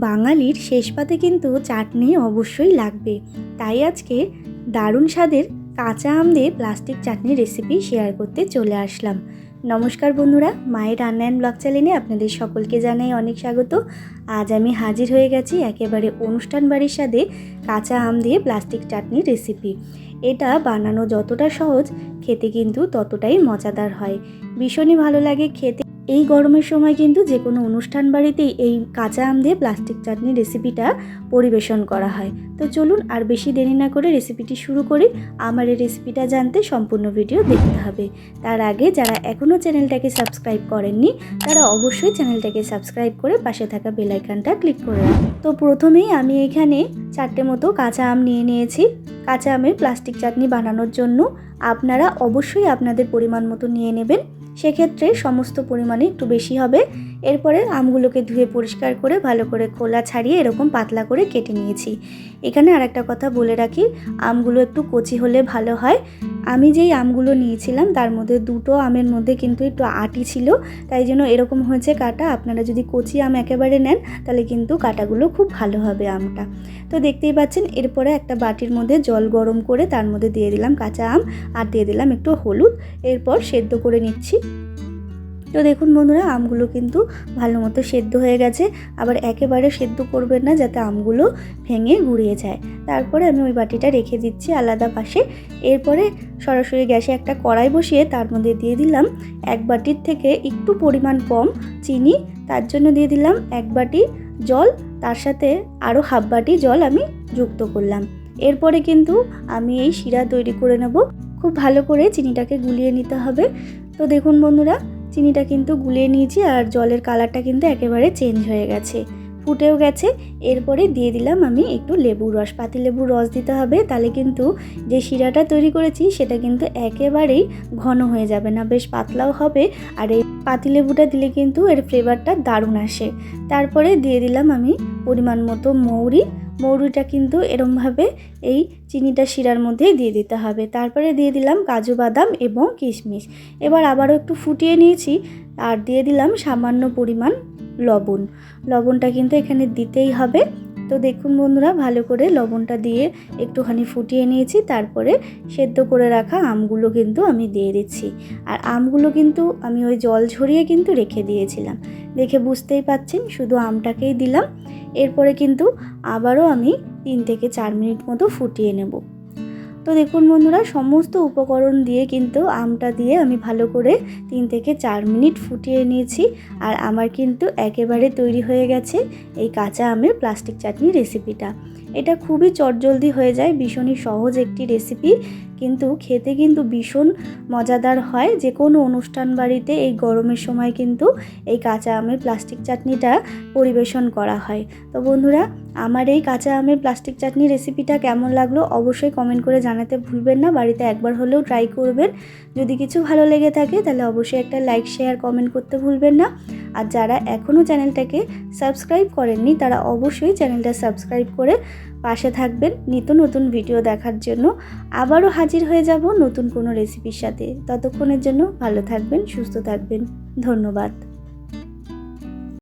বাঙালির শেষ পাতে কিন্তু চাটনি অবশ্যই লাগবে। তাই আজকে দারুণ স্বাদের কাঁচা আম দিয়ে প্লাস্টিক চাটনির রেসিপি শেয়ার করতে চলে আসলাম। নমস্কার বন্ধুরা, মায়ের রান্না অ্যান্ড ব্লগ চ্যানেলে আপনাদের সকলকে জানাই অনেক স্বাগত। আজ আমি হাজির হয়ে গেছি একেবারে অনুষ্ঠান বাড়ির সাথে কাঁচা আম দিয়ে প্লাস্টিক চাটনির রেসিপি এটা বানানো যতটা সহজ, খেতে কিন্তু ততটাই মজাদার হয়। ভীষণই ভালো লাগে খেতে। এই গরমের সময় কিন্তু যে কোনো অনুষ্ঠান বাড়িতেই এই কাঁচা আম দিয়ে প্লাস্টিক চাটনি রেসিপিটা পরিবেশন করা হয়। তো চলুন আর বেশি দেরি না করে রেসিপিটি শুরু করি। আমার এই রেসিপিটা জানতে সম্পূর্ণ ভিডিও দেখতে হবে। তার আগে যারা এখনও চ্যানেলটাকে সাবস্ক্রাইব করেননি, তারা অবশ্যই চ্যানেলটাকে সাবস্ক্রাইব করে পাশে থাকা বেলাইকানটা ক্লিক করে তো প্রথমেই আমি এখানে চারটে মতো কাঁচা আম নিয়ে নিয়েছি। কাঁচা আমের প্লাস্টিক চাটনি বানানোর জন্য আপনারা অবশ্যই আপনাদের পরিমাণ মতো নিয়ে নেবেন। সেক্ষেত্রে সমস্ত পরিমাণে একটু বেশি হবে। এরপরে আমগুলোকে ধুয়ে পরিষ্কার করে ভালো করে খোলা ছাড়িয়ে এরকম পাতলা করে কেটে নিয়েছি। এখানে আর একটা কথা বলে রাখি, আমগুলো একটু কচি হলে ভালো হয়। আমি যেই আমগুলো নিয়েছিলাম, তার মধ্যে দুটো আমের মধ্যে কিন্তু একটু আটি ছিল, তাই জন্য এরকম হয়েছে কাটা। আপনারা যদি কচি আম একেবারে নেন, তাহলে কিন্তু কাটাগুলো খুব ভালো হবে আমটা। তো দেখতেই পাচ্ছেন, এরপরে একটা বাটির মধ্যে জল গরম করে তার মধ্যে দিয়ে দিলাম কাঁচা আম, আর দিয়ে দিলাম একটু হলুদ। এরপর সেদ্ধ করে নিচ্ছি। তো দেখুন বন্ধুরা, আমগুলো কিন্তু ভালো মতো সেদ্ধ হয়ে গেছে। আবার একেবারে সেদ্ধ করবেন না যাতে আমগুলো ভেঙে গুঁড়িয়ে যায়। তারপরে আমি ওই বাটিটা রেখে দিচ্ছি আলাদা পাশে। এরপরে সরাসরি গ্যাসে একটা কড়াই বসিয়ে তার মধ্যে দিয়ে দিলাম এক বাটির থেকে একটু পরিমাণ কম চিনি। তার জন্য দিয়ে দিলাম এক বাটি জল। তার সাথে আরও হাফ বাটি জল আমি যুক্ত করলাম। এরপরে কিন্তু আমি এই শিরা তৈরি করে নেব। খুব ভালো করে চিনিটাকে গুলিয়ে নিতে হবে। তো দেখুন বন্ধুরা চিনিটা কিন্তু গুলিয়ে নিয়েছি আর জলের কালারটা কিন্তু একেবারে চেঞ্জ হয়ে গেছে। ফুটেও গেছে। এরপরে দিয়ে দিলাম আমি একটু লেবুর রস। পাতি লেবুর রস দিতে হবে, তাহলে কিন্তু যে শিরাটা তৈরি করেছি সেটা কিন্তু একেবারেই ঘন হয়ে যাবে না, বেশ পাতলাও হবে। আর এই পাতিলেবুটা দিলে কিন্তু এর ফ্লেভারটা দারুণ আসে। তারপরে দিয়ে দিলাম আমি পরিমাণ মতো মৌরি। মৌরিটা কিন্তু এরমভাবে এই চিনিটা শিরার মধ্যেই দিয়ে দিতে হবে। তারপরে দিয়ে দিলাম কাজু বাদাম এবং কিশমিশ। এবার আবারও একটু ফুটিয়ে নিয়েছি আর দিয়ে দিলাম সামান্য পরিমাণ লবণ। লবণটা কিন্তু এখানে দিতেই হবে। তো দেখুন বন্ধুরা, ভালো করে লবণটা দিয়ে একটুখানি ফুটিয়ে নিয়েছি, তারপরে সেদ্ধ করে রাখা আমগুলো কিন্তু আমি দিয়ে দিচ্ছি। আর আমগুলো কিন্তু আমি ওই জল ঝরিয়ে কিন্তু রেখে দিয়েছিলাম। দেখে বুঝতেই পাচ্ছেন, শুধু আমটাকেই দিলাম, এরপরে কিন্তু আবারও আমি তিন থেকে চার মিনিট মতো ফুটিয়ে নেব। তো দেখুন বন্ধুরা, সমস্ত উপকরণ দিয়ে কিন্তু আমটা দিয়ে আমি ভালো করে তিন থেকে চার মিনিট ফুটিয়ে নিয়েছি। আর আমার কিন্তু একেবারে তৈরি হয়ে গেছে এই কাঁচা আমের প্লাস্টিক চাটনি রেসিপিটা। এটা খুবই চটজলদি হয়ে যায়, ভীষণই সহজ একটি রেসিপি। কিন্তু খেতে কিন্তু ভীষণ মজাদার হয়। যে কোনো অনুষ্ঠান বাড়িতে এই গরমের সময় কিন্তু এই কাঁচা আমের প্লাস্টিক চাটনিটা পরিবেশন করা হয়। তো বন্ধুরা, আমার এই কাঁচা আমের প্লাস্টিক চাটনি রেসিপিটা কেমন লাগল অবশ্যই কমেন্ট করে জানাতে ভুলবেন না। বাড়িতে একবার হলেও ট্রাই করবেন। যদি কিছু ভালো লেগে থাকে, তাহলে অবশ্যই একটা লাইক শেয়ার কমেন্ট করতে ভুলবেন না। আর যারা এখনও চ্যানেলটাকে সাবস্ক্রাইব করেননি, তারা অবশ্যই চ্যানেলটা সাবস্ক্রাইব করে পাশে থাকবেন নিত্য নতুন ভিডিও দেখার জন্য। আবারও হাজির হয়ে যাব নতুন কোনো রেসিপির সাথে। ততক্ষণের জন্য ভালো থাকবেন, সুস্থ থাকবেন। ধন্যবাদ।